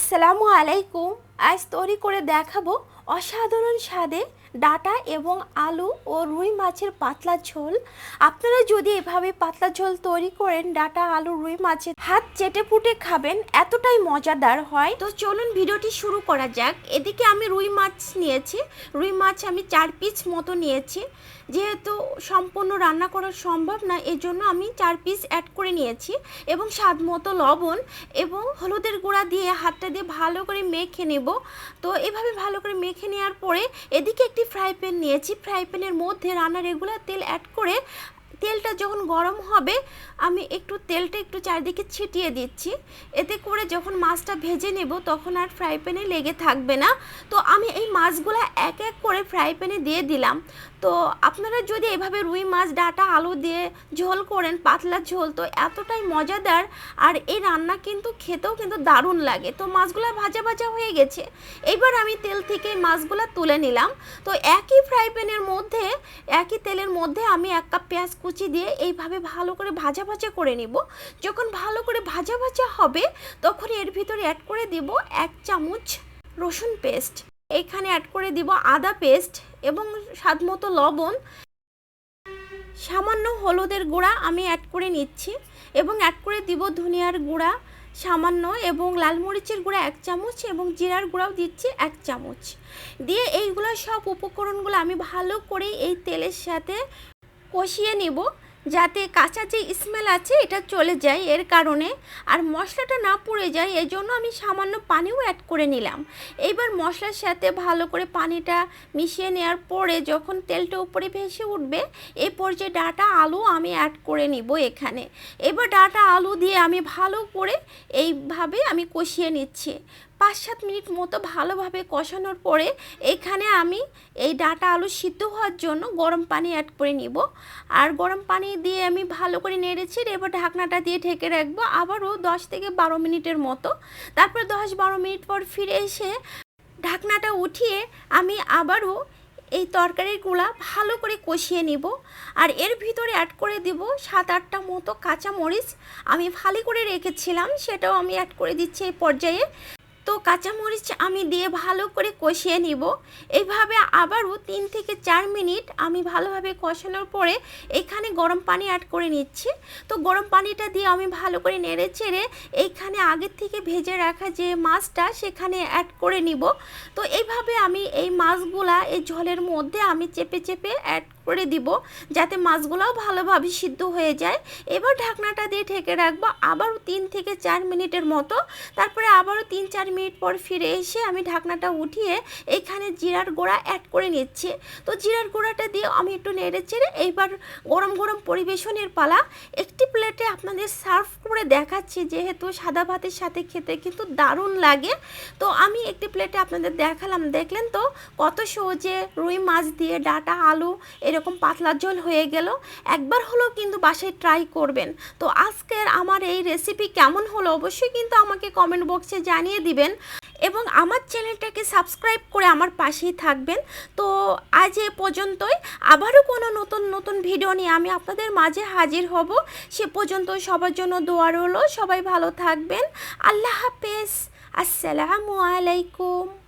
আসসালামু আলাইকুম। আজ তৈরি করে দেখাবো অসাধারণ স্বাদে ডাটা এবং আলু ও রুই মাছের পাতলা ঝোল। আপনারা যদি এভাবে পাতলা ঝোল তৈরি করেন, ডাটা, আলু, রুই মাছের হাত চেটে পুটে খাবেন, এতটাই মজাদার হয়। তো চলুন ভিডিওটি শুরু করা যাক। এদিকে আমি রুই মাছ নিয়েছি। রুই মাছ আমি চার পিস মতো নিয়েছি। যেহেতু সম্পূর্ণ রান্না করা সম্ভব না, এজন্য আমি চার পিস অ্যাড করে নিয়েছি এবং স্বাদ মতো লবণ এবং হলুদের গুঁড়া দিয়ে হাতটা দিয়ে ভালো করে মেখে নেব। তো এভাবে ভালো করে মেখে নেওয়ার পরে এদিকে একটি ফ্রাই প্যান নিয়েছি। ফ্রাই প্যানের মধ্যে রান্না রেগুলার তেল অ্যাড করে তেলটা যখন গরম হবে, আমি একটু তেলটা একটু চারিদিকে ছিটিয়ে দিচ্ছি। এতে করে যখন মাছটা ভেজে নেব, তখন আর ফ্রাই প্যানে লেগে থাকবে না। তো আমি এই মাছগুলো এক এক করে ফ্রাই প্যানে দিয়ে দিলাম। তো আপনারা যদি এভাবে রুই মাছ, ডাটা, আলু দিয়ে ঝোল করেন, পাতলা ঝোল, তো এতটাই মজাদার। আর এই রান্না কিন্তু খেতেও কিন্তু দারুণ লাগে। তো মাছগুলো ভাজা ভাজা হয়ে গেছে। এইবার আমি তেল থেকে মাছগুলো তুলে নিলাম। তো একই ফ্রাই প্যানের মধ্যে, একই তেলের মধ্যে আমি এক কাপ পেঁয়াজ কুচি দিয়ে এইভাবে ভালো করে ভাজা ভাজা করে নিব। যখন ভালো করে ভাজা ভাজা হবে তখন এর ভিতরে অ্যাড করে দিব এক চামচ রসুন পেস্ট এখানে অ্যাড করে দিব আদা পেস্ট এবং স্বাদ মতো লবণ। সামান্য হলুদের গুঁড়া আমি অ্যাড করে নিচ্ছি এবং অ্যাড করে দিব ধনিয়ার গুঁড়া সামান্য এবং লাল মরিচের গুঁড়া এক চামচ এবং জিরার গুঁড়াও দিচ্ছি এক চামচ। দিয়ে এইগুলো সব উপকরণগুলো আমি ভালো করে এই তেলের সাথে কষিয়ে নেব, যাতে কাঁচা যে স্মেল আছে এটা চলে যায় এর কারণে। আর মশলাটা না পুড়ে যায় এই জন্য আমি সামান্য পানিও অ্যাড করে নিলাম। এইবার মশলার সাথে ভালো করে পানিটা মিশিয়ে নেওয়ার পরে যখন তেলটা উপরে ভেসে উঠবে এই পর্যায়ে ডাটা আলু আমি অ্যাড করে নিব এখানে। এবার ডাটা আলু দিয়ে আমি ভালো করে এইভাবে আমি কষিয়ে নিচ্ছি। পাঁচ সাত মিনিট মতো ভালোভাবে কষানোর পরে এখানে আমি এই ডাটা আলু সিদ্ধ হওয়ার জন্য গরম পানি অ্যাড করে নিব। আর গরম পানি দিয়ে আমি ভালো করে নেড়েছি এবার ঢাকনাটা দিয়ে ঢেকে রাখব আবারও দশ থেকে বারো মিনিটের মতো। তারপর দশ বারো মিনিট পর ফিরে এসে ঢাকনাটা উঠিয়ে আমি আবারও এই তরকারিগুলা ভালো করে কষিয়ে নিব। আর এর ভিতরে অ্যাড করে দিব সাত আটটা মতো কাঁচা মরিচ আমি ফালি করে রেখেছিলাম, সেটাও আমি অ্যাড করে দিচ্ছি এই পর্যায়ে। কাঁচামরিচ আমি দিয়ে ভালো করে কষিয়ে নিব। এইভাবে আবারও তিন থেকে চার মিনিট আমি ভালোভাবে কষানোর পরে এখানে গরম পানি অ্যাড করে নিচ্ছি। তো গরম পানিটা দিয়ে আমি ভালো করে নেড়ে চেড়ে এইখানে আগের থেকে ভেজে রাখা যে মাছটা সেখানে অ্যাড করে নিব। তো এইভাবে আমি এই মাছগুলা এই ঝোলের মধ্যে আমি চেপে চেপে অ্যাড করে দিব যাতে মাছগুলোও ভালোভাবে সিদ্ধ হয়ে যায়। এবার ঢাকনাটা দিয়ে ঢেকে রাখব আবারও তিন থেকে চার মিনিটের মতো। তারপরে আবারও তিন চার মিনিট পর ফিরে এসে আমি ঢাকনাটা উঠিয়ে এইখানে জিরার গোড়া অ্যাড করে নিচ্ছি। তো জিরার গোড়াটা দিয়ে আমি একটু নেড়ে চেড়ে এইবার গরম গরম পরিবেশনের পালা একটি প্লেটে আপনাদের সার্ভ করে দেখাচ্ছি, যেহেতু সাদা ভাতের সাথে খেতে কিন্তু দারুণ লাগে। তো আমি একটি প্লেটে আপনাদের দেখালাম, দেখলেন তো? কত সহজে রুই মাছ দিয়ে ডাটা, আলু এরকম পাতলা ঝোল হয়ে গেল। একবার হলেও কিন্তু বাসায় ট্রাই করবেন। তো আজকের আমার এই রেসিপি কেমন হলো অবশ্যই কিন্তু আমাকে কমেন্ট বক্সে জানিয়ে দিবেন। এবং আমার চ্যানেলটাকে সাবস্ক্রাইব করে আমার পাশেই থাকবেন। তো আজ এ পর্যন্তই। আবারও কোনো নতুন নতুন ভিডিও নিয়ে আমি আপনাদের মাঝে হাজির হব। সে পর্যন্ত সবার জন্য দোয়া রইল। সবাই ভালো থাকবেন। আল্লাহ হাফেজ। আসসালামু আলাইকুম।